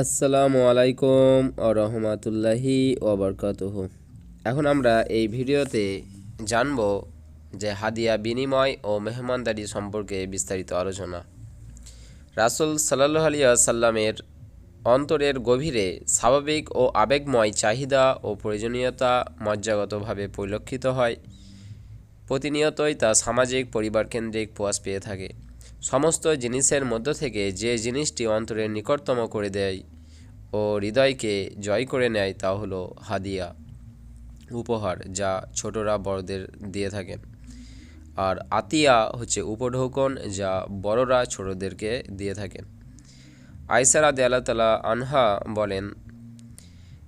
আসসালামু আলাইকুম ও রহমাতুল্লাহি ওবরকাতুহ এখন আমরা এই ভিডিওতে জানব যে হাদিয়া বিনিময় ও মেহমানদারি সম্পর্কে বিস্তারিত আলোচনা। রাসুল সাল্লাহ আলিয়া সাল্লামের অন্তরের গভীরে স্বাভাবিক ও আবেগময় চাহিদা ও প্রয়োজনীয়তা মজ্জাগতভাবে পরিলক্ষিত হয়। প্রতিনিয়তই তা সামাজিক পরিবারকেন্দ্রিক প্রয়াস পেয়ে থাকে। সমস্ত জিনিসের মধ্য থেকে যে জিনিসটি অন্তরের নিকটতম করে দেয় ও হৃদয়কে জয় করে নেয় তা হলো হাদিয়া, উপহার যা ছোটরা বড়দের দিয়ে থাকেন। আর আতিয়া হচ্ছে উপঢৌকন যা বড়রা ছোটদেরকে দিয়ে থাকেন। আইসারা আল্লাহ তালা আনহা বলেন,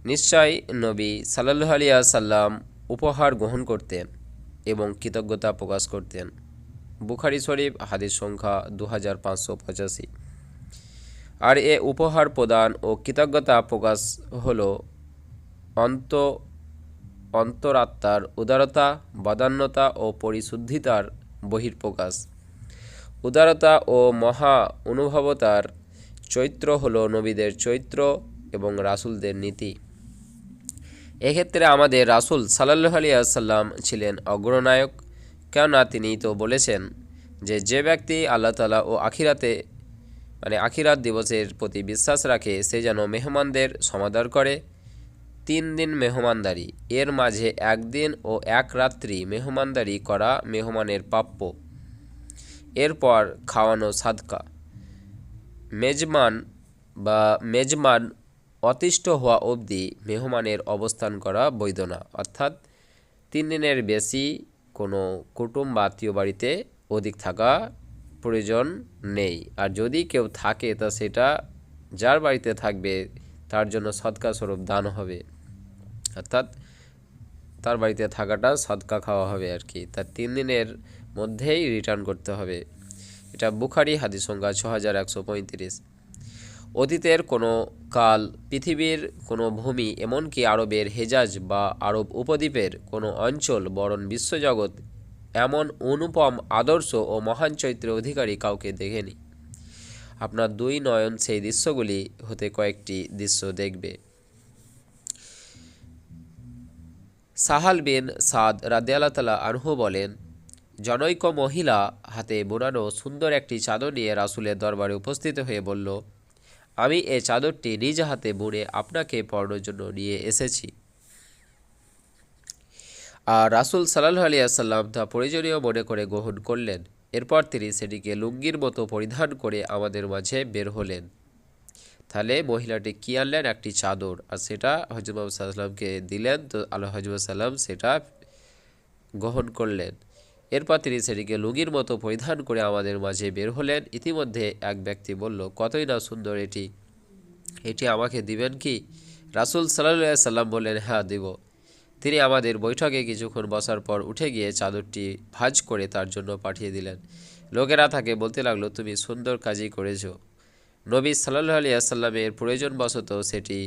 নিশ্চয় নবী সাল্লাহ আলিয়া সাল্লাম উপহার গ্রহণ করতেন এবং কৃতজ্ঞতা প্রকাশ করতেন। বুখারি শরীফ, হাদিস সংখ্যা দু হাজার পাঁচশো পঁচাশি। আর এ উপহার প্রদান ও কৃতজ্ঞতা প্রকাশ হল অন্ত, অন্তরাত্মার উদারতা, বদান্যতা ও পরিশুদ্ধিতার বহির্প্রকাশ উদারতা ও মহা অনুভবতার চৈত্র হল নবীদের চৈত্র এবং রাসুলদের নীতি। এক্ষেত্রে আমাদের রাসুল সাল্লাহ আলিয়া সাল্লাম ছিলেন অগ্রনায়ক। কেননা তিনি তো বলেছেন যে যে ব্যক্তি আল্লাহ তালা ও আখিরাতে মানে আখিরাত দিবসের প্রতি বিশ্বাস রাখে, সে যেন মেহমানদের সমাদর করে। তিন দিন মেহমানদারি, এর মাঝে একদিন ও এক রাত্রি মেহমানদারি করা মেহমানের প্রাপ্য। এরপর খাওয়ানো সাদকা। মেজমান বা মেজমান অতিষ্ঠ হওয়া অবধি মেহমানের অবস্থান করা বৈধ না। অর্থাৎ তিন দিনের বেশি কোনো কুটুম বা আত্মীয় বাড়িতে অধিক থাকা প্রয়োজন নেই। আর যদি কেউ থাকে, তা সেটা যার বাড়িতে থাকবে, তার জন্য সৎকা স্বরূপ দান হবে। অর্থাৎ তার বাড়িতে থাকাটা সদকা খাওয়া হবে আর কি। তার তিন দিনের মধ্যেই রিটার্ন করতে হবে। এটা বুখারি হাদিস সংখ্যা ছ হাজার একশো পঁয়ত্রিশ। অতীতের কোনো কাল, পৃথিবীর কোনো ভূমি, এমনকি আরবের হেজাজ বা আরব উপদ্বীপের কোনো অঞ্চল বরণ বিশ্বজগৎ এমন অনুপম, আদর্শ ও মহান চৈত্রের অধিকারী কাউকে দেখেনি। আপনার দুই নয়ন সেই দৃশ্যগুলি হতে কয়েকটি দৃশ্য দেখবে। সাহাল বিন সাদ রাদিয়াল্লাহ তালা আনহু বলেন, জনৈক মহিলা হাতে বোনানো সুন্দর একটি চাদর নিয়ে রাসুলের দরবারে উপস্থিত হয়ে বলল আমি এ চাদরটি নিজ হাতে বুনে আপনাকে পড়ানোর জন্য নিয়ে এসেছি। আর রাসুল সাল্লাহ আলিয়া সাল্লাম তা প্রয়োজনীয় মনে করে গ্রহণ করলেন। এরপর তিনি সেটিকে লুঙ্গির মতো পরিধান করে আমাদের মাঝে বের হলেন। তাহলে মহিলাটি কী আনলেন? একটি চাদর। আর সেটা হজরত সাল্লামকে দিলেন। তো আল্লাহ হজরত সাল্লাম সেটা গ্রহণ করলেন। এরপর তিনি সেটিকে লুঙ্গির মতো পরিধান করে আমাদের মাঝে বের হলেন। ইতিমধ্যে এক ব্যক্তি বলল, কতই না সুন্দর এটি। এটি আমাকে দিবেন কি? রাসুল সাল্লাহ সাল্লাম বললেন হ্যাঁ দিব। তিনি আমাদের বৈঠকে কিছুক্ষণ বসার পর উঠে গিয়ে চাদরটি ভাজ করে তার জন্য পাঠিয়ে দিলেন। লোকেরা তাকে বলতে লাগল, তুমি সুন্দর কাজই করেছ। নবী সাল্লাহ আলী আসাল্লামের প্রয়োজনবশত সেটি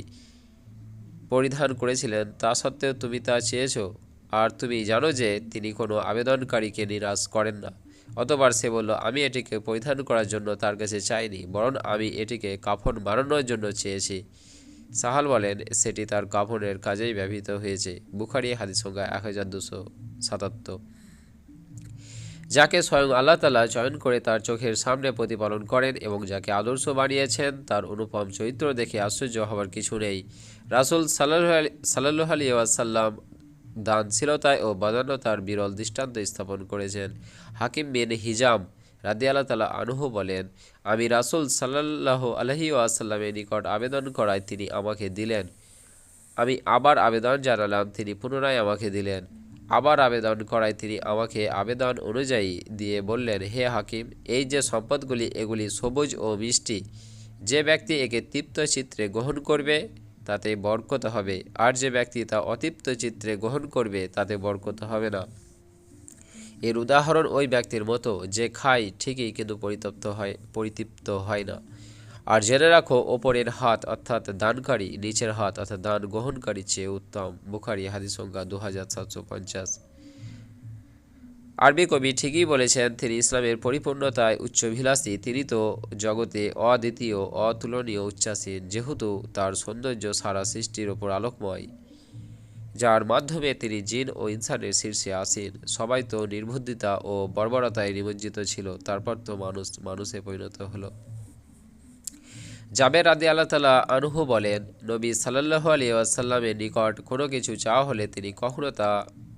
পরিধান করেছিলেন। তা সত্ত্বেও তুমি তা চেয়েছো? আর তুমি জানো যে তিনি কোনো আবেদনকারীকে নিরাশ করেন না। অতবার সে বলল, আমি এটিকে পরিধান করার জন্য তার কাছে চাইনি, বরং আমি এটিকে কাফন বানানোর জন্য চেয়েছি। সাহাল বলেন, সেটি তার কাফনের কাজেই ব্যবহৃত হয়েছে। বুখারি, হাদিস সংখ্যা এক হাজার দুশো সাতাত্তর। যাকে স্বয়ং আল্লাহ তালা চয়ন করে তার চোখের সামনে প্রতিপালন করেন এবং যাকে আদর্শ বানিয়েছেন, তার অনুপম চরিত্র দেখে আশ্চর্য হওয়ার কিছু নেই। রাসুল সাল্লাহ সাল্লাহ আলী ওয়াসাল্লাম দানশীলতায় ও বাদান্যতার বিরল দৃষ্টান্ত স্থাপন করেছেন হাকিম বিন হিজাম রাদি আল্লাহ তালা আনুহ বলেন, আমি রাসুল সাল্লাহ আলহি আসাল্লামের নিকট আবেদন করায় তিনি আমাকে দিলেন। আমি আবার আবেদন জানালাম, তিনি পুনরায় আমাকে দিলেন। আবার আবেদন করায় তিনি আমাকে আবেদন অনুযায়ী দিয়ে বললেন, হে হাকিম, এই যে সম্পদগুলি, এগুলি সবুজ ও মিষ্টি। যে ব্যক্তি একে তৃপ্ত চিত্রে গ্রহণ করবে তাতে বরকত হবে। আর যে ব্যক্তি তা অতৃপ্ত চিত্রে গ্রহণ করবে, তাতে বরকত হবে না। এর উদাহরণ ওই ব্যক্তির মতো যে খায় ঠিকই কিন্তু পরিতপ্ত হয়, পরিতৃপ্ত হয় না। আর জেনে রাখো, ওপরের হাত অর্থাৎ দানকারী, নিচের হাত অর্থাৎ দান গ্রহণকারী চেয়ে উত্তম। বুখারি হাদিস দু হাজার সাতশো পঞ্চাশ। আরবি কবি ঠিকই বলেছেন, তিনি ইসলামের পরিপূর্ণতায় উচ্চভিলাষী। তিনি তো জগতে অদ্বিতীয়, অতুলনীয় উচ্ছ্বাসীন, যেহেতু তার সৌন্দর্য সারা সৃষ্টির ওপর আলোকময়। যার মাধ্যমে তিনি জিন ও ইনসানের শীর্ষে আসেন। সবাই তো নির্বুদ্ধিতা ও বর্বরতায় নিমজ্জিত ছিল, তারপর তো মানুষ মানুষে পরিণত হলো। জাবের রাদি আল্লাহ তালা আনুহু বলেন, নবী সাল্লাহ আলী আসাল্লামের নিকট কোনো কিছু চাওয়া হলে তিনি কখনো তা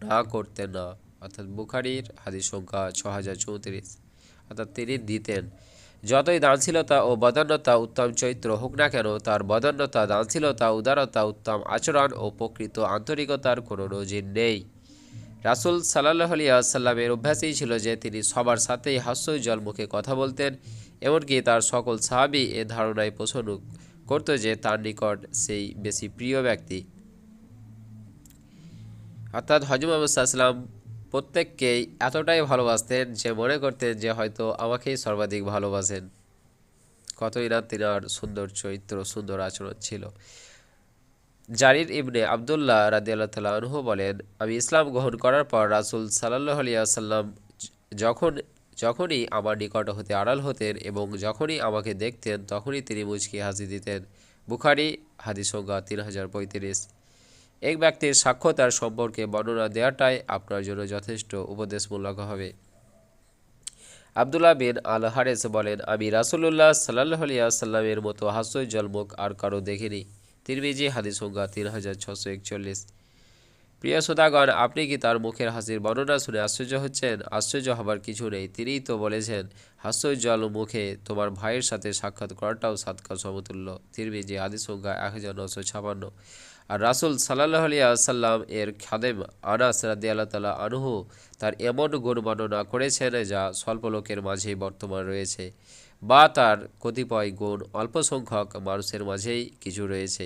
না করতেন না। অর্থাৎ বুখারির হাদিস সংখ্যা ছ হাজার চৌত্রিশ। অর্থাৎ তিনি দিতেন, যতই দানশীলতা ও বদান্যতা উত্তম চরিত্র হোক না কেন, তার বদান্যতা, দানশীলতা, উদারতা, উত্তম আচরণ ও প্রকৃত আন্তরিকতার কোনো নজির নেই। রাসুল সাল্লাহ আলিয়া সাল্লামের অভ্যাসই ছিল যে তিনি সবার সাথেই হাস্যজ্জ্বল মুখে কথা বলতেন, এমনকি তার সকল সাহাবি এ ধারণায় পোষণ করতো যে তার নিকট সেই বেশি প্রিয় ব্যক্তি। অর্থাৎ হজম আবুসাল্লাম প্রত্যেককেই এতটাই ভালোবাসতেন যে মনে করতেন যে হয়তো আমাকেই সর্বাধিক ভালোবাসেন। কতই না তিনার সুন্দর চরিত্র, সুন্দর আচরণ ছিল। জারির ইবনে আবদুল্লাহ রাদিয়াল্লাহ আনহু বলেন, আমি ইসলাম গ্রহণ করার পর রাসুল সাল্লাহ আলিয়াসাল্লাম যখন, যখনই আমার নিকট হতে আড়াল হতেন এবং যখনই আমাকে দেখতেন, তখনই তিনি মুচকি হাসি দিতেন। বুখারি হাদিস সংখ্যা তিন হাজার পঁয়ত্রিশ। এক ব্যক্তির সাক্ষ্য তার সম্পর্কে বর্ণনা দেওয়াটাই আপনার জন্য যথেষ্ট উপদেশমূলক হবে। আবদুল্লাহ বিন আল হারেস বলেন, আমি রাসুল্লাহ সাল্লাহ সাল্লামের মতো হাস্যজ্জ্বল মুখ আর কারও দেখিনি। তিরমিজি হাদিস তিন হাজার ছশো একচল্লিশ। প্রিয় শ্রোতাগণ, আপনি কি তার মুখের হাসির বর্ণনা শুনে আশ্চর্য হচ্ছেন? আশ্চর্য হবার কিছু নেই। তিনিই তো বলেছেন হাস্যজ্জ্বল মুখে তোমার ভাইয়ের সাথে সাক্ষাৎ করাটাও সাতকা সমতুল্য। তিরমিজি হাদিস এক হাজার নশো ছাপান্ন। আর রাসুল সাল্লাহ আলিয়া সাল্লাম এর খাদেম আনাস রাদি আল্লাহ তালা আনহু তার এমন গুণ বর্ণনা করেছেন যা স্বল্প লোকের মাঝেই বর্তমান রয়েছে বা তার কতিপয় গুণ অল্প সংখ্যক মানুষের মাঝেই কিছু রয়েছে।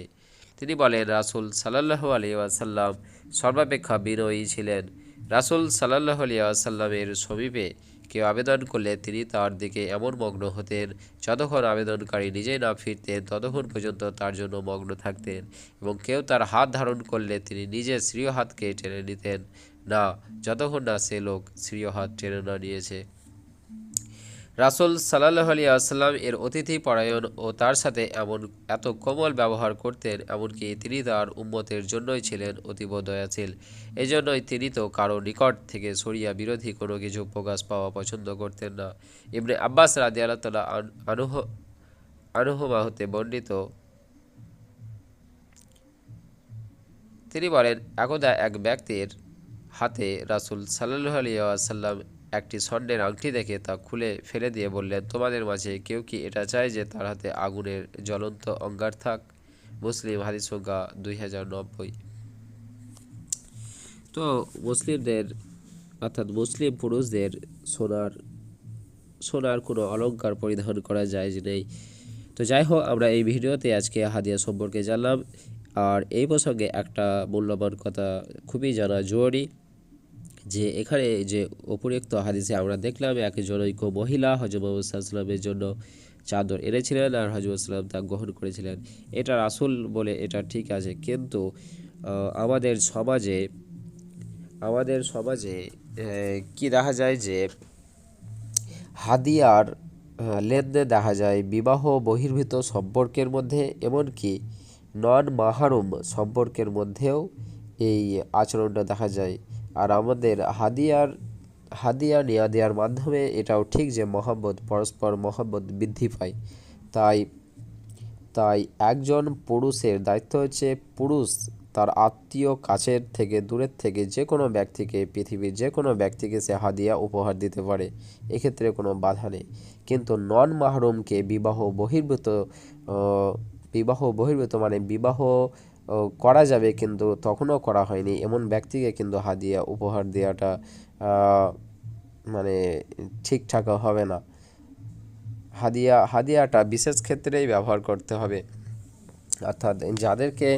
তিনি বলেন, রাসুল সাল্লাহ আলিয়া সাল্লাম সর্বাপেক্ষা বিনয়ী ছিলেন। রাসুল সাল্লাহ আলিয়া সাল্লামের সমীপে কেউ আবেদন করলে তিনি তার দিকে এমন মগ্ন হতেন যতক্ষণ আবেদনকারী নিজেই না ফিরতেন, ততক্ষণ পর্যন্ত তার জন্য মগ্ন থাকতেন এবং কেউ তার হাত ধারণ করলে তিনি নিজের স্ত্রীয় হাতকে টেনে নিতেন। না, যতক্ষণ না সে লোক শ্রীয় হাত টেনে না নিয়েছে। রাসুল সাল্লাহ আলী আসসালাম এর অতিথি পরায়ণ ও তার সাথে এমন এত কোমল ব্যবহার করতেন, এমনকি তিনি তার উম্মতের জন্যই ছিলেন অতীব দয়াশীল। এজন্যই তিনি তো কারও নিকট থেকে সরিয়া বিরোধী কোনো কিছু প্রকাশ পাওয়া পছন্দ করতেন না। ইবনে আব্বাস রাদি আল্লাহ আনুহ, আনুহমা হতে বর্ণিত। তিনি বলেন, একদা এক ব্যক্তির হাতে রাসুল সাল্লাহ আলিয়া সাল্লাম একটি স্বর্ণের আংটি দেখে তা খুলে ফেলে দিয়ে বললেন, তোমাদের মাঝে কেউ কি এটা চায় যে তার হাতে আগুনের জ্বলন্ত অঙ্গার থাক? মুসলিম হাদিস দুই হাজার নব্বই। তো মুসলিমদের, অর্থাৎ মুসলিম পুরুষদের সোনার সোনার কোনো অলঙ্কার পরিধান করা যায় নেই। তো যাই হোক, আমরা এই ভিডিওতে আজকে হাদিয়া সম্পর্কে জানলাম। আর এই প্রসঙ্গে একটা মূল্যবান কথা খুবই জানা জরুরি। যে এখানে যে উপরিক্ত হাদিসে আমরা দেখলাম, এক জনৈক মহিলা হজরত সাল্লামের জন্য চাদর এনেছিলেন আর হজরত সাল্লাম তা গ্রহণ করেছিলেন। এটা রাসুল বলে এটা ঠিক আছে, কিন্তু আমাদের সমাজে আমাদের সমাজে কি দেখা যায় যে হাদিয়ার লেনদেন দেখা যায় বিবাহ বহির্ভূত সম্পর্কের মধ্যে, এমনকি নন মাহারুম সম্পর্কের মধ্যেও এই আচরণটা দেখা যায়। আর আমাদের হাদিয়ার, হাদিয়া নেয়া দেওয়ার মাধ্যমে এটাও ঠিক যে মহাব্বত পরস্পর মহাব্বত বৃদ্ধি পায়। তাই তাই একজন পুরুষের দায়িত্ব হচ্ছে পুরুষ তার আত্মীয় কাছের থেকে, দূরের থেকে যে কোনো ব্যক্তিকে, পৃথিবীর যে কোনো ব্যক্তিকে সে হাদিয়া উপহার দিতে পারে। এক্ষেত্রে কোনো বাধা নেই। কিন্তু নন মাহরুমকে বিবাহ বহির্ভূত বিবাহ বহির্ভূত মানে বিবাহ করা যাবে কিন্তু তখনও করা হয়নি। এমন ব্যক্তিকে কিন্তু হাদিয়া উপহার দেওয়াটা মানে ঠিকঠাক হবে না। হাদিয়া, হাদিয়াটা বিশেষ ক্ষেত্রেই ব্যবহার করতে হবে। অর্থাৎ যাদেরকে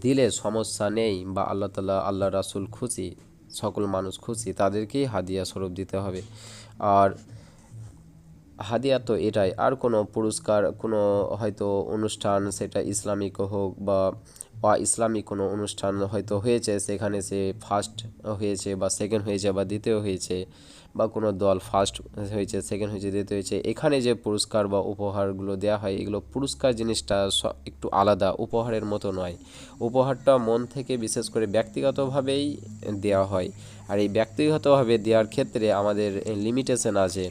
দিলে সমস্যা নেই বা আল্লাহ তালা, আল্লাহ রাসুল খুশি, সকল মানুষ খুশি, তাদেরকেই হাদিয়া স্বরূপ দিতে হবে। আর হাদিয়া তো এটাই, আর কোনো পুরস্কার, কোনো হয়তো অনুষ্ঠান, সেটা ইসলামিক হোক বা বা ইসলামিক কোনো অনুষ্ঠান হয়তো হয়েছে, সেখানে সে ফার্স্ট হয়েছে বা সেকেন্ড হয়েছে বা দ্বিতীয় হয়েছে বা কোনো দল ফার্স্ট হয়েছে সেকেন্ড হয়েছে, দ্বিতীয় হয়েছে, এখানে যে পুরস্কার বা উপহারগুলো দেওয়া হয়, এগুলো পুরস্কার জিনিসটা একটু আলাদা, উপহারের মতো নয়। উপহারটা মন থেকে বিশেষ করে ব্যক্তিগতভাবেই দেওয়া হয়। আর এই ব্যক্তিগতভাবে দেওয়ার ক্ষেত্রে আমাদের লিমিটেশন আছে।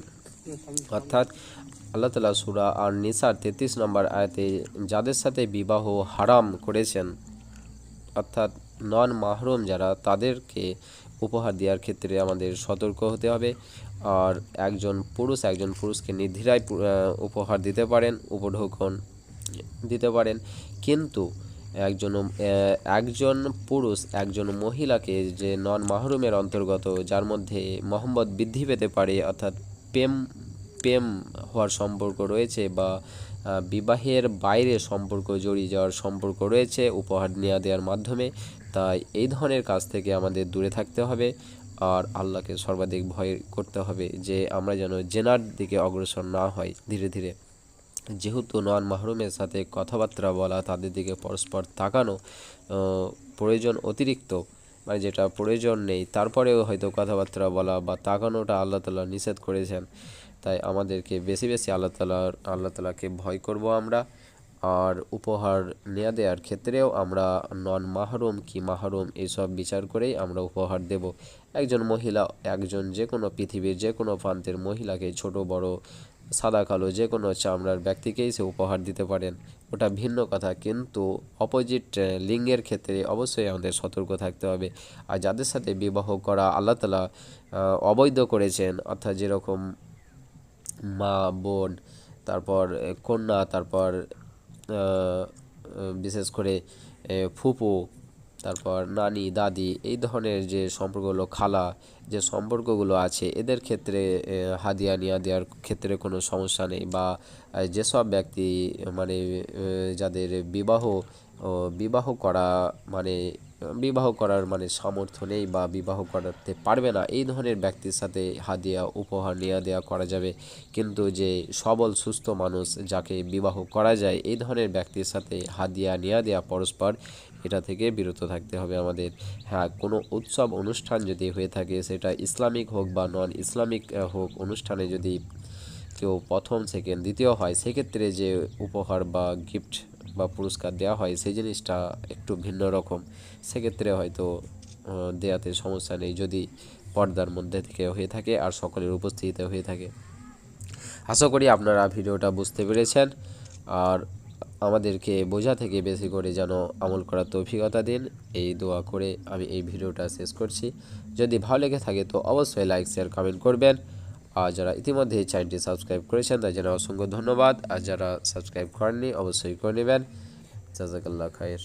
অর্থাৎ আল্লাহ তালা সুরা আর নিসার তেত্রিশ নম্বর আয়াতে যাদের সাথে বিবাহ হারাম করেছেন অর্থাৎ নন মাহরুম যারা তাদেরকে উপহার দেওয়ার ক্ষেত্রে আমাদের সতর্ক হতে হবে। আর একজন পুরুষ একজন পুরুষকে আহ, উপহার দিতে পারেন উপঢৌকন দিতে পারেন। কিন্তু একজন একজন পুরুষ একজন মহিলাকে যে নন মাহরুমের অন্তর্গত যার মধ্যে মোহাম্মদ বৃদ্ধি পেতে পারে অর্থাৎ প্রেম প্রেম হওয়ার সম্পর্ক রয়েছে বা বিবাহের বাইরে সম্পর্ক, জড়িয়ে যাওয়ার সম্পর্ক রয়েছে, উপহার নেওয়া দেওয়ার মাধ্যমে। তাই এই ধরনের কাজ থেকে আমাদের দূরে থাকতে হবে আর আল্লাহকে সর্বাধিক ভয় করতে হবে যে আমরা যেন জেনার দিকে অগ্রসর না হয় ধীরে ধীরে। যেহেতু নন মাহরুমের সাথে কথাবার্তা বলা, তাদের দিকে পরস্পর তাকানো প্রয়োজন অতিরিক্ত মানে যেটা প্রয়োজন নেই, তারপরেও হয়তো কথাবার্তা বলা বা তাকানোটা আল্লাহ তালা নিষেধ করেছেন। তাই আমাদেরকে বেশি বেশি আল্লাহ তালার, আল্লাহ তালাকে ভয় করব আমরা। আর উপহার নেওয়া দেওয়ার ক্ষেত্রেও আমরা নন মাহরুম কি মাহরুম এইসব বিচার করেই আমরা উপহার দেব। একজন মহিলা, একজন যে কোনো পৃথিবীর যে কোনো প্রান্তের মহিলাকে ছোট, বড়, সাদা, কালো যে কোনো চামড়ার ব্যক্তিকেই সে উপহার দিতে পারেন। ওটা ভিন্ন কথা, কিন্তু অপোজিট লিঙ্গের ক্ষেত্রে অবশ্যই আমাদের সতর্ক থাকতে হবে। আর যাদের সাথে বিবাহ করা আল্লাহ তালা অবৈধ করেছেন, অর্থাৎ যেরকম মা, বোন, তারপর কন্যা, তারপর বিশেষ করে ফুপু, তারপর নানি, দাদি, এই ধরনের যে সম্পর্কগুলো, খালা, যে সম্পর্কগুলো আছে, এদের ক্ষেত্রে হাদিয়া নিয়া দেওয়ার ক্ষেত্রে কোনো সমস্যা নেই বা যেসব ব্যক্তি মানে যাদের বিবাহ বিবাহ করা মানে বিবাহ করার মানে সামর্থ্য নেই বা বিবাহ করাতে পারবে না। এই ধরনের ব্যক্তির সাথে হাদিয়া, উপহার নেওয়া দেওয়া করা যাবে। কিন্তু যে সবল, সুস্থ মানুষ যাকে বিবাহ করা যায়, এই ধরনের ব্যক্তির সাথে হাদিয়া নেওয়া দেওয়া পরস্পর এটা থেকে বিরত থাকতে হবে আমাদের। হ্যাঁ কোনো উৎসব, অনুষ্ঠান যদি হয়ে থাকে, সেটা ইসলামিক হোক বা নন ইসলামিক হোক, অনুষ্ঠানে যদি কেউ প্রথম, সেকেন্ড, দ্বিতীয় হয়, সেক্ষেত্রে যে উপহার বা গিফট বা পুরস্কার দেওয়া হয় সেই জিনিসটা একটু ভিন্ন রকম। সেক্ষেত্রে হয়তো আহ, দেওয়াতে সমস্যা নেই যদি পর্দার মধ্যে থেকে হয়ে থাকে আর সকলের উপস্থিতিতে হয়ে থাকে। আশা করি আপনারা ভিডিওটা বুঝতে পেরেছেন। আর আমাদেরকে বোঝা থেকে বেশি করে যেন আমল করার তৌফিকতা দিন। এই দোয়া করে আমি এই ভিডিওটা শেষ করছি। যদি ভালো লেগে থাকে তো অবশ্যই লাইক শেয়ার কমেন্ট করবেন। আর যারা ইতিমধ্যে চ্যানেলটি সাবস্ক্রাইব করেছেন তাই জন্য অসংখ্য ধন্যবাদ। আর যারা সাবস্ক্রাইব করেননি, অবশ্যই করে নেবেন। জাজাকাল্লাহ খায়ের।